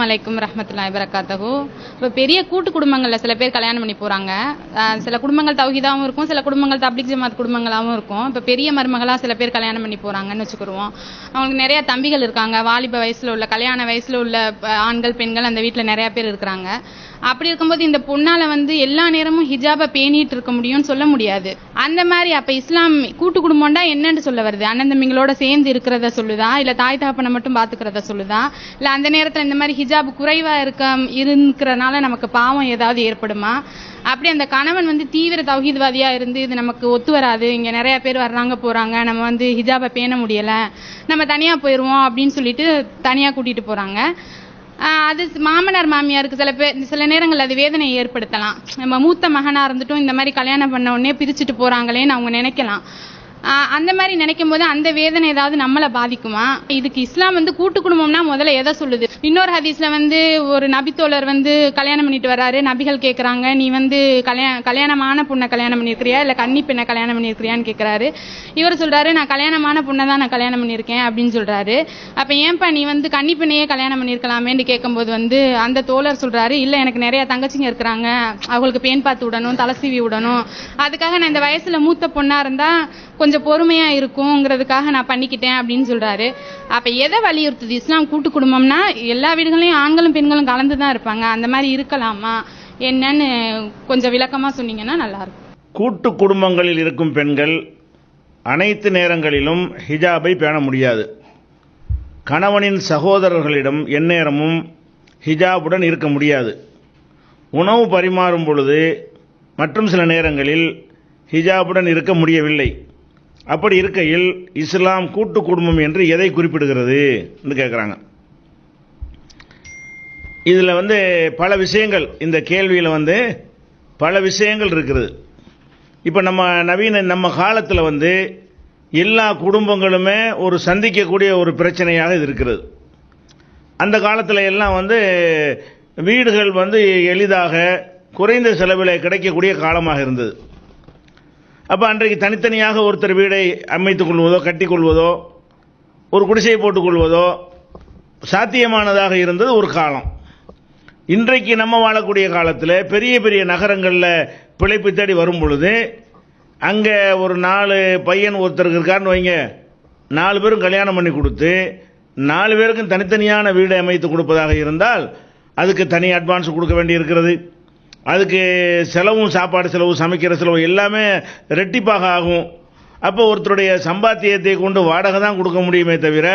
வலைக்கும் ரஹமத்துல்லாஹி வரகாத்தஹு இப்போ பெரிய கூட்டு குடும்பங்கள்ல சில பேர் கல்யாணம் பண்ணி போறாங்க. சில குடும்பங்கள் தௌஹிதாவும் இருக்கும் சில குடும்பங்கள் தப்ளிக் ஜமாத் குடும்பங்களாவும் இருக்கும். இப்போ பெரிய மருமகளா சில பேர் கல்யாணம் பண்ணி போறாங்கன்னு வச்சுக்கிருவோம் அவங்களுக்கு நிறைய தம்பிகள் இருக்காங்க. வாலிப வயசுல உள்ள கல்யாண வயசுல உள்ள ஆண்கள் பெண்கள் அந்த வீட்டில் நிறைய பேர் இருக்கிறாங்க. அப்படி இருக்கும்போது இந்த பொண்ணால வந்து எல்லா நேரமும் ஹிஜாபை பேணிட்டு இருக்க முடியும்னு சொல்ல முடியாது. அந்த மாதிரி அப்ப இஸ்லாம் கூட்டு குடும்பம்டா என்னன்னு சொல்ல வருது? அண்ணன் தம்பிங்களோட சேர்ந்து இருக்கிறத சொல்லுதா? இல்ல தாய் தகப்பனை மட்டும் பாத்துக்கிறத சொல்லுதா? இல்ல அந்த நேரத்துல இந்த மாதிரி ஹிஜாப் குறைவா இருக்க இருக்கிறனால நமக்கு பாவம் ஏதாவது ஏற்படுமா? அப்படி அந்த கணவன் வந்து தீவிர தௌஹீத்வாதியா இருந்து இது நமக்கு ஒத்து வராது. இங்க நிறைய பேர் வர்றாங்க போறாங்க. நம்ம வந்து ஹிஜாபை பேண முடியல. நம்ம தனியா போயிருவோம் அப்படின்னு சொல்லிட்டு தனியா கூட்டிட்டு போறாங்க. அது மாமனார் மாமியாருக்கு சில பேர் சில நேரங்கள் அது வேதனையை ஏற்படுத்தலாம். நம்ம மூத்த மகனா இருந்துட்டும் இந்த மாதிரி கல்யாணம் பண்ண உடனே பிரிச்சுட்டு போறாங்களேன்னு அவங்க நினைக்கலாம். அந்த மாதிரி நினைக்கும் போது அந்த வேதனை ஏதாவது நம்மளை பாதிக்குமா? இதுக்கு இஸ்லாம் வந்து கூட்டு குடும்பம்னா முதல்ல எதை சொல்லுது? இன்னொரு ஹதீஸ்ல வந்து ஒரு நபித்தோழர் வந்து கல்யாணம் பண்ணிட்டு வராரு நபிகள் கேக்குறாங்க நீ வந்து கல்யாண கல்யாணமான பொண்ணை கல்யாணம் பண்ணியிருக்கிறியா? இல்ல கன்னி பெண்ணை கல்யாணம் பண்ணியிருக்கிறியான்னு கேக்குறாரு. இவர் சொல்றாரு நான் கல்யாணமான பொண்ணை தான் நான் கல்யாணம் பண்ணியிருக்கேன் அப்படின்னு சொல்றாரு. அப்ப ஏன்பா நீ வந்து கன்னி பெண்ணையே கல்யாணம் பண்ணியிருக்கலாமேன்னு கேட்கும்போது வந்து அந்த தோழர் சொல்றாரு இல்ல எனக்கு நிறைய தங்கச்சிங்க இருக்கிறாங்க அவங்களுக்கு பேன் பார்த்து விடணும் தலை சீவி விடணும் அதுக்காக நான் இந்த வயசுல மூத்த பொண்ணா இருந்தா கொஞ்சம் பொறுமையா இருக்குங்கிறதுக்காக நான் பண்ணிக்கிட்டேன் அப்படின்னு சொல்றாரு. அப்ப எதை வலியுறுத்துது? இஸ்லாம் கூட்டு குடும்பம்னா எல்லா வீடுகளையும் ஆண்களும் பெண்களும் கலந்து தான் இருப்பாங்க. அந்த மாதிரி இருக்கலாமா? என்னன்னு கொஞ்சம் விளக்கமா சொன்னீங்கன்னா நல்லா இருக்கும். கூட்டு குடும்பங்களில் இருக்கும் பெண்கள் அனைத்து நேரங்களிலும் ஹிஜாபை பேண முடியாது. கணவனின் சகோதரர்களிடம் எந்நேரமும் ஹிஜாபுடன் இருக்க முடியாது. உணவு பரிமாறும் பொழுது மற்றும் சில நேரங்களில் ஹிஜாபுடன் இருக்க முடியவில்லை. அப்படி இருக்கையில் இஸ்லாம் கூட்டு குடும்பம் என்று எதை குறிப்பிடுகிறது என்று கேட்குறாங்க இதில் வந்து பல விஷயங்கள் இந்த கேள்வியில் வந்து பல விஷயங்கள் இருக்குது. இப்போ நம்ம நவீன நம்ம காலத்தில் வந்து எல்லா குடும்பங்களுமே ஒரு சந்திக்கக்கூடிய ஒரு பிரச்சனையாக இது இருக்கிறது. அந்த காலத்தில் எல்லாம் வந்து வீடுகள் வந்து எளிதாக குறைந்த செலவில் கிடைக்கக்கூடிய காலமாக இருந்தது. அப்போ அன்றைக்கு தனித்தனியாக ஒருத்தர் வீடை அமைத்துக் கொள்வதோ கட்டிக்கொள்வதோ ஒரு குடிசையை போட்டுக்கொள்வதோ சாத்தியமானதாக இருந்தது ஒரு காலம். இன்றைக்கு நம்ம வாழக்கூடிய காலத்தில் பெரிய பெரிய நகரங்களில் பிழைப்பு தேடி வரும் பொழுது அங்கே ஒரு நாலு பையன் ஒருத்தருக்கு இருக்காருன்னு வைங்க. நாலு பேரும் கல்யாணம் பண்ணி கொடுத்து நாலு பேருக்கும் தனித்தனியான வீடை அமைத்து கொடுப்பதாக இருந்தால் அதுக்கு தனி அட்வான்ஸ் கொடுக்க வேண்டி இருக்கிறது அதுக்கு செலவும் சாப்பாடு செலவு சமைக்கிற செலவு எல்லாமே ரெட்டிப்பாக ஆகும். அப்போ ஒருத்தருடைய சம்பாத்தியத்தை கொண்டு வாடகை தான் கொடுக்க முடியுமே தவிர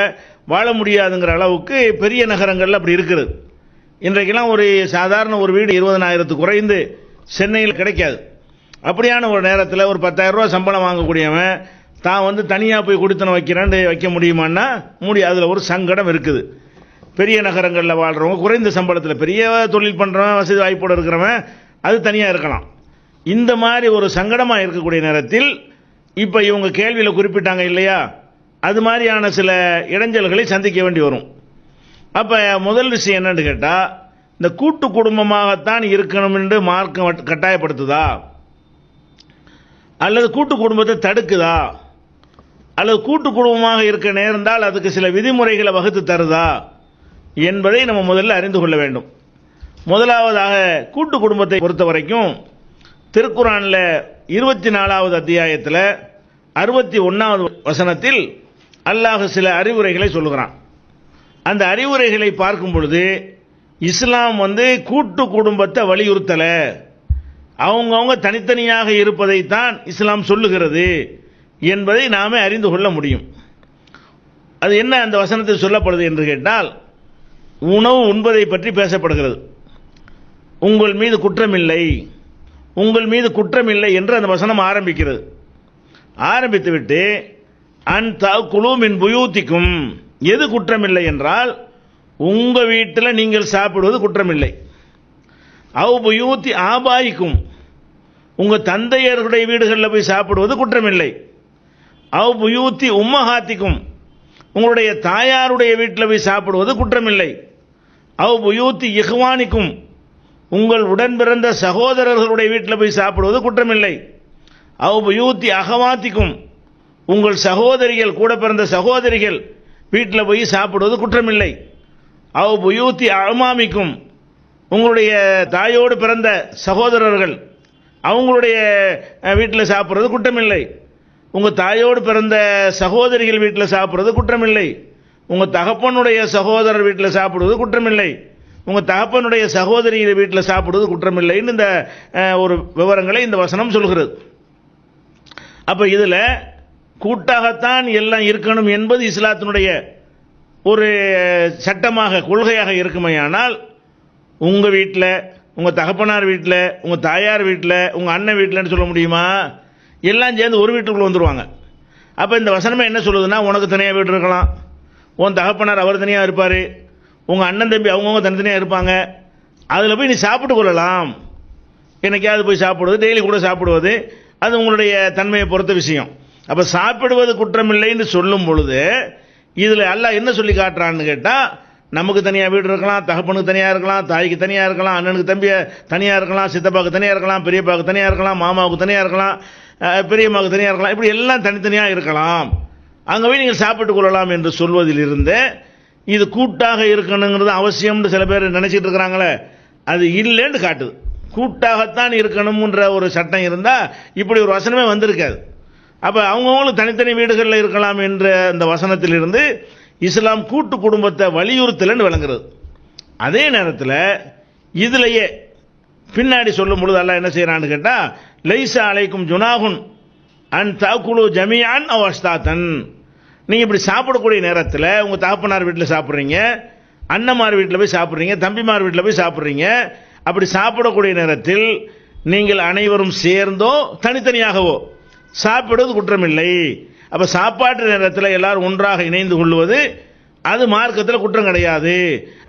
வாழ முடியாதுங்கிற அளவுக்கு பெரிய நகரங்களில் அப்படி இருக்குது இன்றைக்கெல்லாம் ஒரு சாதாரண ஒரு வீடு இருபதனாயிரத்துக்கு குறைந்து சென்னையில் கிடைக்காது. அப்படியான ஒரு நேரத்தில் ஒரு பத்தாயிரரூவா சம்பளம் வாங்கக்கூடியவன் தான் வந்து தனியாக போய் கொடுத்தன வைக்கிறான்னு வைக்க முடியுமான்னா முடியும் அதில் ஒரு சங்கடம் இருக்குது. பெரிய நகரங்களில் வாழ்கிறவங்க குறைந்த சம்பளத்தில் பெரிய தொழில் பண்ணுறவன் வசதி வாய்ப்போடு இருக்கிறவன் அது தனியாக இருக்கலாம். இந்த மாதிரி ஒரு சங்கடமாக இருக்கக்கூடிய நேரத்தில் இப்போ இவங்க கேள்வியில் குறிப்பிட்டாங்க இல்லையா? அது மாதிரியான சில இடைஞ்சல்களை சந்திக்க வேண்டி வரும். அப்போ முதல் விஷயம் என்னன்னு கேட்டால் இந்த கூட்டு குடும்பமாகத்தான் இருக்கணும் என்று மார்க்கம் வட்- கட்டாயப்படுத்துதா? அல்லது கூட்டு குடும்பத்தை தடுக்குதா? அல்லது கூட்டு குடும்பமாக இருக்க நேர்ந்தால் அதுக்கு சில விதிமுறைகளை வகுத்து தருதா? என்பதை நம்ம முதல்ல அறிந்து கொள்ள வேண்டும். முதலாவதாக கூட்டு குடும்பத்தை பொறுத்த வரைக்கும் திருக்குறானில் இருபத்தி நாலாவது அத்தியாயத்தில் அறுபத்தி ஒன்றாவது வசனத்தில் அல்லாஹ் சில அறிவுரைகளை சொல்லுகிறான். அந்த அறிவுரைகளை பார்க்கும் பொழுது இஸ்லாம் வந்து கூட்டு குடும்பத்தை வலியுறுத்தலை. அவங்கவுங்க தனித்தனியாக இருப்பதைத்தான் இஸ்லாம் சொல்லுகிறது என்பதை நாமே அறிந்து கொள்ள முடியும். அது என்ன அந்த வசனத்தில் சொல்லப்படுது என்று கேட்டால் உணவு உண்பதை பற்றி பேசப்படுகிறது. உங்கள் மீது குற்றமில்லை. உங்கள் மீது குற்றமில்லை என்று அந்த வசனம் ஆரம்பிக்கிறது. ஆரம்பித்துவிட்டு அன் குழுமின் புயூத்திக்கும். எது குற்றமில்லை என்றால் உங்கள் வீட்டில் நீங்கள் சாப்பிடுவது குற்றமில்லை. அவ் புயூத்தி ஆபாய்க்கும். உங்கள் தந்தையர்களுடைய வீடுகளில் போய் சாப்பிடுவது குற்றமில்லை. அவ் புயூத்தி உம்மஹாத்திக்கும். உங்களுடைய தாயாருடைய வீட்டில் போய் சாப்பிடுவது குற்றமில்லை. அவ் புயூத்தி இஹ்வானிக்கும். உங்கள் உடன் பிறந்த சகோதரர்களுடைய வீட்டில் போய் சாப்பிடுவது குற்றமில்லை. அவ் புயூத்தி அகவாத்திக்கும் உங்கள் சகோதரிகள் கூட பிறந்த சகோதரிகள் வீட்டில் போய் சாப்பிடுவது குற்றமில்லை. அவ் புயூத்தி அமாமிக்கும் உங்களுடைய தாயோடு பிறந்த சகோதரர்கள் அவங்களுடைய வீட்டில் சாப்பிட்றது குற்றமில்லை. உங்கள் தாயோடு பிறந்த சகோதரிகள் வீட்டில் சாப்பிட்றது குற்றமில்லை. உங்கள் தகப்பனுடைய சகோதரர் வீட்டில் சாப்பிடுவது குற்றமில்லை. உங்கள் தகப்பனுடைய சகோதரியின் வீட்டில் சாப்பிடுவது குற்றமில்லைன்னு இந்த ஒரு விவரங்களை இந்த வசனம் சொல்கிறது. அப்போ இதில் கூட்டாகத்தான் எல்லாம் இருக்கணும் என்பது இஸ்லாத்தினுடைய ஒரு சட்டமாக கொள்கையாக இருக்குமையானால் உங்கள் வீட்டில் உங்கள் தகப்பனார் வீட்டில் உங்கள் தாயார் வீட்டில் உங்கள் அண்ணன் வீட்டில்னு சொல்ல முடியுமா? எல்லாம் சேர்ந்து ஒரு வீட்டுக்குள்ளே வந்துடுவாங்க அப்போ இந்த வசனமே என்ன சொல்லுதுன்னா உனக்கு தனியாக வீடு இருக்கலாம். உன் தகப்பனார் அவர் தனியாக இருப்பார். உங்கள் அண்ணன் தம்பி அவங்கவுங்க தனித்தனியாக இருப்பாங்க. அதில் போய் நீ சாப்பிட்டு கொள்ளலாம். என்னைக்காவது போய் சாப்பிடுவது டெய்லி கூட சாப்பிடுவது அது உங்களுடைய தன்மையை பொறுத்த விஷயம். அப்போ சாப்பிடுவது குற்றமில்லைன்னு சொல்லும் பொழுது இதில் அல்லாஹ் என்ன சொல்லி காட்டுறான்னு கேட்டால் நமக்கு தனியாக வீடு இருக்கலாம் தகப்பனுக்கு தனியாக இருக்கலாம் தாய்க்கு தனியாக இருக்கலாம் அண்ணனுக்கு தம்பியை தனியாக இருக்கலாம் சித்தப்பாவுக்கு தனியாக இருக்கலாம் பெரியப்பாவுக்கு தனியாக இருக்கலாம் மாமாவுக்கு தனியாக இருக்கலாம் பெரியம்மாவுக்கு தனியாக இருக்கலாம் இப்படி எல்லாம் தனித்தனியாக இருக்கலாம். அங்கே போய் நீங்கள் சாப்பிட்டு கொள்ளலாம் என்று சொல்வதிலிருந்து இது கூட்டாக இருக்கணுங்கிறது அவசியம்னு சில பேர் நினச்சிட்டு இருக்கிறாங்களே அது இல்லைன்னு காட்டுது. கூட்டாகத்தான் இருக்கணும்ன்ற ஒரு சட்டம் இருந்தால் இப்படி ஒரு வசனமே வந்திருக்காது. அப்போ அவங்கவுங்களும் தனித்தனி வீடுகளில் இருக்கலாம் என்ற அந்த வசனத்திலிருந்து இஸ்லாம் கூட்டு குடும்பத்தை வலியுறுத்தலன்னு விளங்குறது. அதே நேரத்தில் இதிலேயே பின்னாடி சொல்லும் பொழுது அல்லாஹ் என்ன செய்யறான்னு கேட்டால் லைசா அழைக்கும் ஜுனாகுன் அன் தாக்குலு ஜமியான் அவஸ்தாத்தன் நீங்கள் இப்படி சாப்பிடக்கூடிய நேரத்தில் உங்கள் தகப்பனார் வீட்டில் சாப்பிட்றீங்க அண்ணமார் வீட்டில் போய் சாப்பிட்றீங்க தம்பிமார் வீட்டில் போய் சாப்பிட்றீங்க அப்படி சாப்பிடக்கூடிய நேரத்தில் நீங்கள் அனைவரும் சேர்ந்தோ தனித்தனியாகவோ சாப்பிடுவது குற்றமில்லை. அப்போ சாப்பாட்டு நேரத்தில் எல்லாரும் ஒன்றாக இணைந்து கொள்வது அது மார்க்கத்தில் குற்றம் கிடையாது.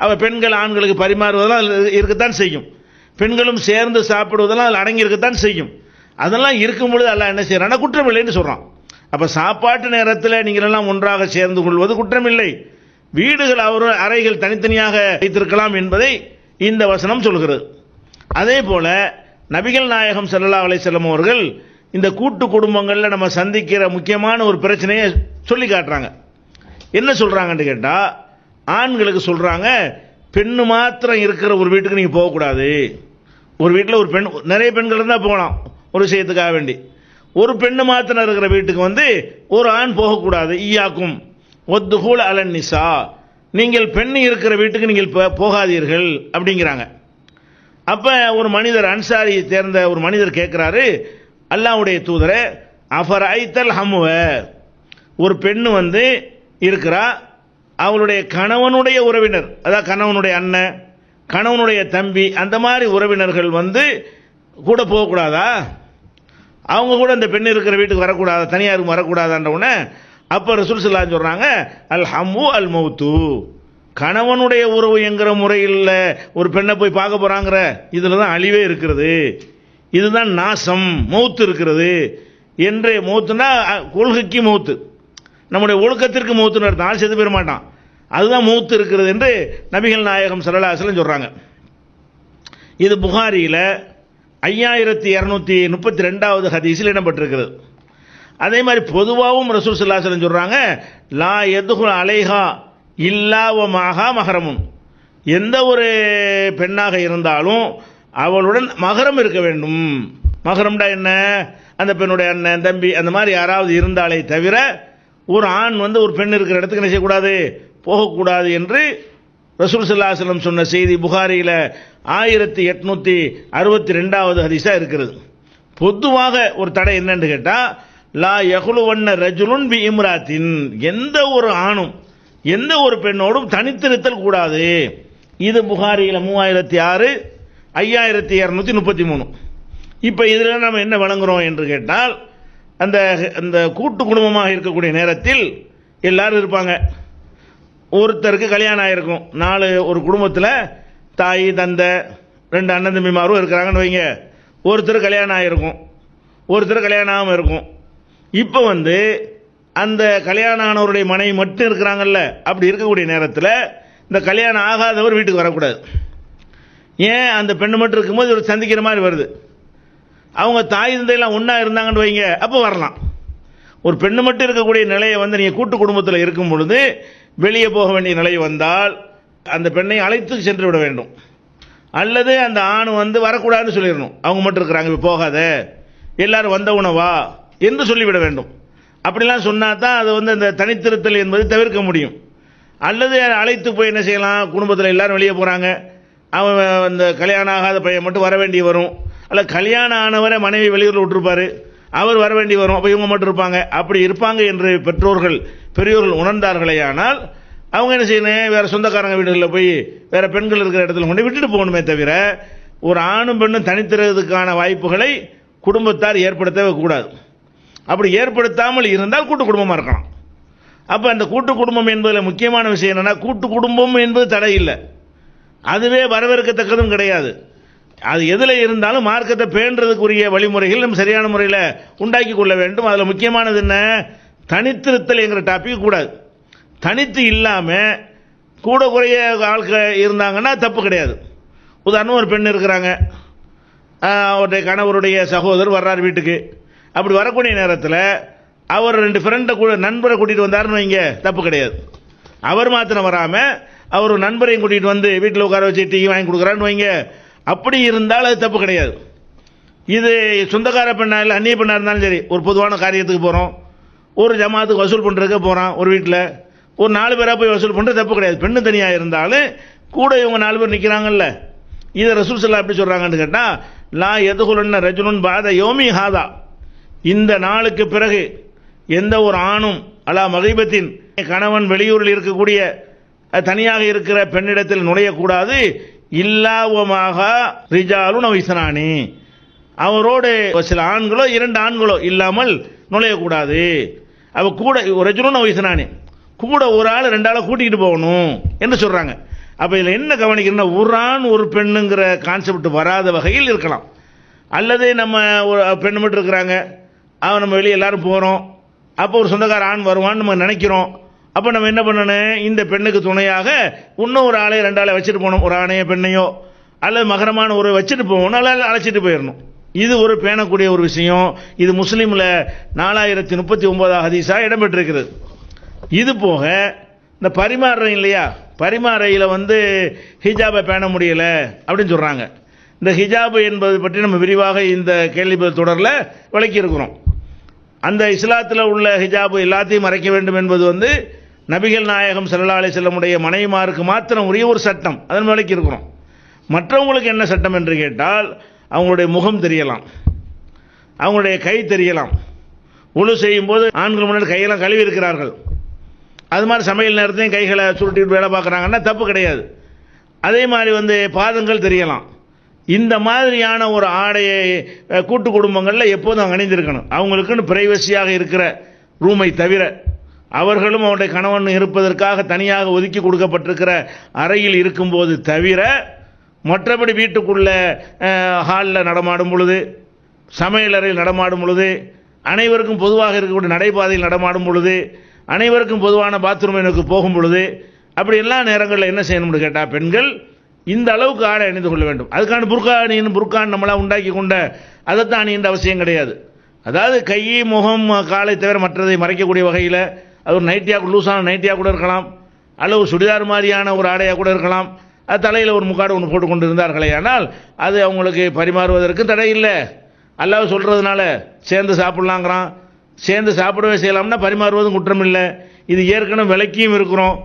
அப்போ பெண்கள் ஆண்களுக்கு பரிமாறுவதெல்லாம் அதில் இருக்கத்தான் செய்யும். பெண்களும் சேர்ந்து சாப்பிடுவதெல்லாம் அதில் அடங்கி இருக்கத்தான் செய்யும். அதெல்லாம் இருக்கும் பொழுது அல்லாஹ் என்ன செய்யறான்னா குற்றமில்லைன்னு சொல்கிறான் அப்போ சாப்பாட்டு நேரத்தில் நீங்கள் எல்லாம் ஒன்றாக சேர்ந்து கொள்வது குற்றமில்லை. வீடுகள் அவர் அறைகள் தனித்தனியாக வைத்திருக்கலாம் என்பதை இந்த வசனம் சொல்கிறது. அதே போல நபிகள் நாயகம் ஸல்லல்லாஹு அலைஹி அவர்கள் இந்த கூட்டு குடும்பங்களில் நம்ம சந்திக்கிற முக்கியமான ஒரு பிரச்சனையை சொல்லி காட்டுறாங்க. என்ன சொல்கிறாங்கன்னு கேட்டால் ஆண்களுக்கு சொல்கிறாங்க பெண்ணு மாத்திரம் இருக்கிற ஒரு வீட்டுக்கு நீங்கள் போகக்கூடாது. ஒரு வீட்டில் ஒரு பெண் நிறைய பெண்கள் இருந்தால் போகலாம் ஒரு விஷயத்துக்காக வேண்டி. ஒரு பெண்ணு மாத்திரம் இருக்கிற வீட்டுக்கு வந்து ஒரு ஆண் போகக்கூடாது. ஈயாக்கும். ஒத்துகூல் அலன் நிசா. நீங்கள் பெண் இருக்கிற வீட்டுக்கு நீங்கள் போ- போகாதீர்கள் அப்படிங்கிறாங்க. அப்போ ஒரு மனிதர் அன்சாரியை சேர்ந்த ஒரு மனிதர் கேட்குறாரு அல்லாஹ்வுடைய தூதரை அஃபர் ஐத்தல் ஹம்முவ ஒரு பெண்ணு வந்து இருக்கிறா அவளுடைய கணவனுடைய உறவினர் அதாவது கணவனுடைய அண்ணன் கணவனுடைய தம்பி அந்த மாதிரி உறவினர்கள் வந்து கூட போகக்கூடாதா? அவங்க கூட அந்த பெண் இருக்கிற வீட்டுக்கு வரக்கூடாது தனியாருக்கு வரக்கூடாதான்ற உடனே அப்போ ரசூல் சொல்லான்னு சொல்கிறாங்க அல் ஹம்மு அல் மௌத்து கணவனுடைய உறவு என்கிற முறையில் ஒரு பெண்ணை போய் பார்க்க போகிறாங்கிற இதில் தான் அழிவே இருக்கிறது. இதுதான் நாசம் மௌத்து இருக்கிறது. என்று மௌத்துனா கொள்கைக்கு மௌத்து. நம்முடைய ஒழுக்கத்திற்கு மௌத்துன்னு அர்த்தம். ஆள் செத்து போயிட மாட்டான். அதுதான் மௌத்து இருக்கிறது என்று நபிகள் நாயகம் சரலாசலம் சொல்கிறாங்க இது புகாரியில் ஐயாயிரத்தி இரநூத்தி முப்பத்தி ரெண்டாவது ஹதீஸில் இடம்பெற்றிருக்கிறது. அதே மாதிரி பொதுவாகவும் ரசூல் சல்லாஹலம் சொல்கிறாங்க லா எதுகுல் அலைஹா இல்லாவமாக மகரமும் எந்த ஒரு பெண்ணாக இருந்தாலும் அவளுடன் மகரம் இருக்க வேண்டும். மகரம்டா என்ன? அந்த பெண்ணுடைய அண்ணன் தம்பி அந்த மாதிரி யாராவது இருந்தாலே தவிர ஒரு ஆண் வந்து ஒரு பெண் இருக்கிற இடத்துக்கு என்ன செய்யக்கூடாது? போகக்கூடாது என்று ரசூல் சல்லாஹலம் சொன்ன செய்தி புகாரியில் ஆயிரத்தி எட்நூற்றி அறுபத்தி ரெண்டாவது ஹதீஸா இருக்கிறது. பொதுவாக ஒரு தடை என்னன்னு கேட்டால் லா யகுலுவண்ண ரஜுலுன் பி இம்ராத்தின். எந்த ஒரு ஆணும் எந்த ஒரு பெண்ணோடும் தனித்திருத்தல் கூடாது. இது புகாரியில் மூவாயிரத்தி ஆறு ஐயாயிரத்தி இரநூத்தி முப்பத்தி மூணு. இப்போ இதில் நம்ம என்ன வழங்குகிறோம் என்று கேட்டால் அந்த அந்த கூட்டு குடும்பமாக இருக்கக்கூடிய நேரத்தில் எல்லாரும் இருப்பாங்க. ஒருத்தருக்கு கல்யாணம் ஆயிருக்கும். நாலு ஒரு குடும்பத்தில் தாய் தந்தை ரெண்டு அண்ணன் தம்பிமாரும் இருக்கிறாங்கன்னு வைங்க. ஒருத்தர் கல்யாணம் ஆகிருக்கும் ஒருத்தர் கல்யாணம் ஆகாமல் இருக்கும். இப்போ வந்து அந்த கல்யாணம் ஆனவருடைய மனைவி மட்டும் இருக்கிறாங்கல்ல. அப்படி இருக்கக்கூடிய நேரத்தில் இந்த கல்யாணம் ஆகாதவர் வீட்டுக்கு வரக்கூடாது. ஏன்? அந்த பெண்ணு மட்டும் இருக்கும்போது இவர் சந்திக்கிற மாதிரி வருது. அவங்க தாய் தந்தையெல்லாம் ஒன்றா இருந்தாங்கன்னு வைங்க. அப்போ வரலாம். ஒரு பெண்ணு மட்டும் இருக்கக்கூடிய நிலையை வந்து நீங்கள் கூட்டு குடும்பத்தில் இருக்கும் பொழுது வெளியே போக வேண்டிய நிலை வந்தால் அந்த பெண்ணை அழைத்து சென்று விட வேண்டும். அல்லது அந்த ஆண் வந்து வரக்கூடாதுன்னு சொல்லிடணும். அவங்க மட்டும் இருக்கிறாங்க இப்போ போகாத. எல்லாரும் வந்த உணவா என்று சொல்லிவிட வேண்டும். அப்படிலாம் சொன்னால் தான் அது வந்து அந்த தனித்திருத்தல் என்பது தவிர்க்க முடியும். அல்லது அழைத்து போய் என்ன செய்யலாம்? குடும்பத்தில் எல்லாரும் வெளியே போகிறாங்க அவன் அந்த கல்யாணம் ஆகாத பையன் மட்டும் வர வேண்டி வரும். அல்ல கல்யாணம் ஆனவரை மனைவி வெளியூரில் விட்டுருப்பாரு. அவர் வர வேண்டி வரும். அப்போ இவங்க மட்டும் இருப்பாங்க. அப்படி இருப்பாங்க என்று பெற்றோர்கள் பெரியோர்கள் உணர்ந்தார்களே ஆனால் அவங்க என்ன செய்யணும்? வேறு சொந்தக்காரங்க வீடுகளில் போய் வேற பெண்கள் இருக்கிற இடத்துல கொண்டு விட்டுட்டு போகணுமே தவிர ஒரு ஆணும் பெண்ணும் தனித்திறதுக்கான வாய்ப்புகளை குடும்பத்தார் ஏற்படுத்தவே கூடாது. அப்படி ஏற்படுத்தாமல் இருந்தால் கூட்டு குடும்பமாக இருக்கலாம். அப்போ அந்த கூட்டு குடும்பம் என்பதில் முக்கியமான விஷயம் என்னென்னா கூட்டு குடும்பம் என்பது தடை இல்லை. அதுவே வரவேற்கத்தக்கதும் கிடையாது. அது எதில் இருந்தாலும் மார்க்கத்தை பேணுறதுக்குரிய வழிமுறைகள் நம்ம சரியான முறையில் உண்டாக்கி கொள்ள வேண்டும். அதில் முக்கியமானது என்ன? தனித்திருத்தல் என்கிற டாபிக் கூடாது. தனித்து இல்லாமல் கூட குறைய ஆட்கள் இருந்தாங்கன்னா தப்பு கிடையாது. உதாரணம் ஒரு பெண் இருக்கிறாங்க. அவருடைய கணவருடைய சகோதரர் வர்றார் வீட்டுக்கு. அப்படி வரக்கூடிய நேரத்தில் அவர் ரெண்டு ஃப்ரெண்டை கூட நண்பரை கூட்டிகிட்டு வந்தாருன்னு வைங்க தப்பு கிடையாது. அவர் மாத்திரம் வராமல் அவர் நண்பரையும் கூட்டிகிட்டு வந்து வீட்டில் உட்கார வச்சு டீ வாங்கி கொடுக்குறான்னு வைங்க அப்படி இருந்தால் அது தப்பு கிடையாது. இது சொந்தக்கார பெண்ணா இல்லை அந்நிய பெண்ணாக இருந்தாலும் சரி ஒரு பொதுவான காரியத்துக்கு போகிறோம் ஒரு ஜமாத்துக்கு வசூல் பண்ணுறதுக்கு போகிறான் ஒரு வீட்டில் ஒரு நாலு பேராக போய் வசூல் பண்ணுறது தப்பு கிடையாது. பெண்ணு தனியாக இருந்தாலும் கூட இவங்க நாலு பேர் நிற்கிறாங்கல்ல இதை ரசூல் சல்லா எப்படி சொல்கிறாங்கன்னு கேட்டால் லா எதுகுலன்ன ரஜுனன் பாத யோமி ஹாதா. இந்த நாளுக்கு பிறகு எந்த ஒரு ஆணும் அலா மகிபத்தின் கணவன் வெளியூரில் இருக்கக்கூடிய தனியாக இருக்கிற பெண்ணிடத்தில் நுழையக்கூடாது. இல்லாவமாக ரிஜாலும் நவிசனானி அவரோடு சில ஆண்களோ இரண்டு ஆண்களோ இல்லாமல் நுழையக்கூடாது. அவள் கூட ரஜுலுன் வயசுனானே கூட ஒரு ஆள் ரெண்டு ஆளை கூட்டிகிட்டு போகணும் என்று சொல்கிறாங்க அப்போ இதில் என்ன கவனிக்கிறேன்னா ஒரு ஆண் ஒரு பெண்ணுங்கிற கான்செப்ட் வராத வகையில் இருக்கலாம். அல்லது நம்ம ஒரு பெண் மட்டும் இருக்கிறாங்க. அவன் நம்ம வெளியே எல்லாரும் போகிறோம் அப்போ ஒரு சொந்தக்கார ஆண் வருவான்னு நம்ம நினைக்கிறோம். அப்போ நம்ம என்ன பண்ணணும்? இந்த பெண்ணுக்கு துணையாக இன்னும் ஒரு ஆளை ரெண்டு ஆளை வச்சுட்டு போகணும். ஒரு ஆணையோ பெண்ணையோ அல்லது மகரமான ஒரு வச்சுட்டு போகணும். அல்லது அழைச்சிட்டு போயிடணும் இது ஒரு பேணக்கூடிய ஒரு விஷயம். இது முஸ்லீமில் நாலாயிரத்தி முப்பத்தி ஒன்பதாம் ஹதீஸாக இடம்பெற்றிருக்கிறது. இது போக இந்த பரிமாறுறோம் இல்லையா? பரிமாறையில் வந்து ஹிஜாபை பேண முடியலை அப்படின்னு சொல்கிறாங்க இந்த ஹிஜாபு என்பது பற்றி நம்ம விரிவாக இந்த கேள்வி தொடரில் விளக்கியிருக்கிறோம். அந்த இஸ்லாத்தில் உள்ள ஹிஜாபு எல்லாத்தையும் மறைக்க வேண்டும் என்பது வந்து நபிகள் நாயகம் ஸல்லல்லாஹு அலைஹி செல்லமுடைய மனைவிமாருக்கு மாத்திரம் உரிய ஒரு சட்டம். அதன் விளக்கி இருக்கிறோம். மற்றவங்களுக்கு என்ன சட்டம் என்று கேட்டால் அவங்களுடைய முகம் தெரியலாம். அவங்களுடைய கை தெரியலாம். உழு செய்யும்போது ஆண்கள் முன்னாடி கையெல்லாம் கழுவி இருக்கிறார்கள். அது மாதிரி சமையல் நேரத்தையும் கைகளை சுருட்டிட்டு வேலை பார்க்குறாங்கன்னா தப்பு கிடையாது. அதே மாதிரி வந்து பாதங்கள் தெரியலாம். இந்த மாதிரியான ஒரு ஆடையை கூட்டு குடும்பங்களில் எப்போதும் அணிந்திருக்கணும். அவங்களுக்குன்னு பிரைவசியாக இருக்கிற ரூமை தவிர அவர்களும் அவருடைய கணவன் இருப்பதற்காக தனியாக ஒதுக்கி கொடுக்கப்பட்டிருக்கிற அறையில் இருக்கும்போது தவிர மற்றபடி வீட்டுக்குள்ள ஹாலில் நடமாடும் பொழுது சமையலறையில் நடமாடும் பொழுது அனைவருக்கும் பொதுவாக இருக்கக்கூடிய நடைபாதையில் நடமாடும் பொழுது அனைவருக்கும் பொதுவான பாத்ரூமினுக்கு போகும் பொழுது அப்படி எல்லா நேரங்களில் என்ன செய்யணும்னு கேட்டால் பெண்கள் இந்த அளவுக்கு ஆடை அணிந்து கொள்ள வேண்டும். அதுக்கான புர்கா அணியின் புர்கான் நம்மளாக உண்டாக்கி கொண்ட அதைத்தான் அணிகின்ற அவசியம் கிடையாது. அதாவது கை முகம் காலை தவிர மற்றதை மறைக்கக்கூடிய வகையில் அது ஒரு நைட்டியாக லூஸான நைட்டியாக கூட இருக்கலாம். அல்லது ஒரு சுடிதார் மாதிரியான ஒரு ஆடையாக கூட இருக்கலாம். அது தலையில் ஒரு முக்காடு ஒன்று போட்டு கொண்டு இருந்தார்களே ஆனால் அது அவங்களுக்கு பரிமாறுவதற்கு தடை இல்லை. அல்லாஹ் சொல்கிறதுனால சேர்ந்து சாப்பிட்லாங்கிறான். சேர்ந்து சாப்பிடவே செய்யலாம்னா பரிமாறுவதும் குற்றம் இல்லை. இது ஏற்கனவே விளக்கியும் இருக்கிறோம்.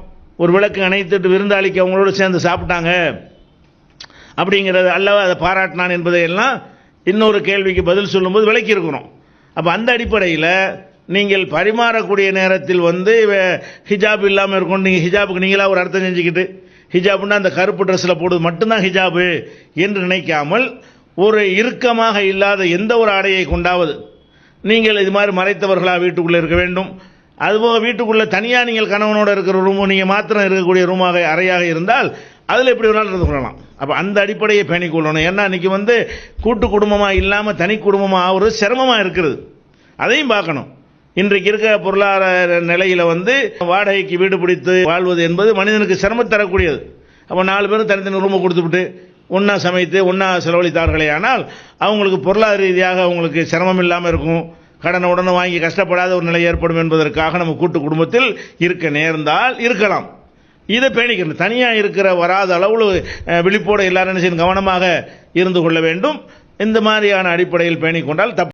ஒரு விளக்கு அணைத்துட்டு விருந்தாளிக்கு அவங்களோட சேர்ந்து சாப்பிட்டாங்க. அப்படிங்கிறது அல்லவா அதை பாராட்டினான் என்பதையெல்லாம் இன்னொரு கேள்விக்கு பதில் சொல்லும்போது விளக்கி இருக்கிறோம். அப்போ அந்த அடிப்படையில் நீங்கள் பரிமாறக்கூடிய நேரத்தில் வந்து ஹிஜாப் இல்லாமல் இருக்கும் நீங்கள் ஹிஜாபுக்கு நீங்களாக ஒரு அர்த்தம் செஞ்சுக்கிட்டு ஹிஜாப்னா அந்த கருப்பு ட்ரெஸ்ஸில் போடுவது மட்டும்தான் ஹிஜாபு என்று நினைக்காமல் ஒரு இறுக்கமாக இல்லாத எந்த ஒரு ஆடையை கொண்டாவது நீங்கள் இது மாதிரி மறைத்தவர்களாக வீட்டுக்குள்ளே இருக்க வேண்டும். அதுபோக வீட்டுக்குள்ளே தனியாக நீங்கள் கணவனோட இருக்கிற ரூமும் நீங்கள் மாத்திரம் இருக்கக்கூடிய ரூமாக அறையாக இருந்தால் அதில் எப்படி வேணாலும் இருந்து கொள்ளலாம். அப்போ அந்த அடிப்படையை பேணிக் கொள்ளணும். ஏன்னா இன்றைக்கி வந்து கூட்டு குடும்பமாக இல்லாமல் தனி குடும்பமாக ஆகிறது சிரமமாக இருக்கிறது. அதையும் பார்க்கணும். இன்றைக்கு இருக்க பொருளாதார நிலையில் வந்து வாடகைக்கு வீடு பிடித்து வாழ்வது என்பது மனிதனுக்கு சிரமம் தரக்கூடியது. அப்போ நாலு பேரும் தனித்தனி ரூமை கொடுத்துவிட்டு ஒன்றா சமைத்து ஒன்றா செலவழித்தார்களே ஆனால் அவங்களுக்கு பொருளாதார ரீதியாக அவங்களுக்கு சிரமம் இல்லாமல் இருக்கும். கடனை உடனே வாங்கி கஷ்டப்படாத ஒரு நிலை ஏற்படும் என்பதற்காக நம்ம கூட்டு குடும்பத்தில் இருக்க நேர்ந்தால் இருக்கலாம். இதை பேணிக்கணும். தனியாக இருக்கிற வராத அளவு விழிப்போடு எல்லாரும் கவனமாக இருந்து கொள்ள வேண்டும். இந்த மாதிரியான அடிப்படையில் பேணிக்கொண்டால் தப்பு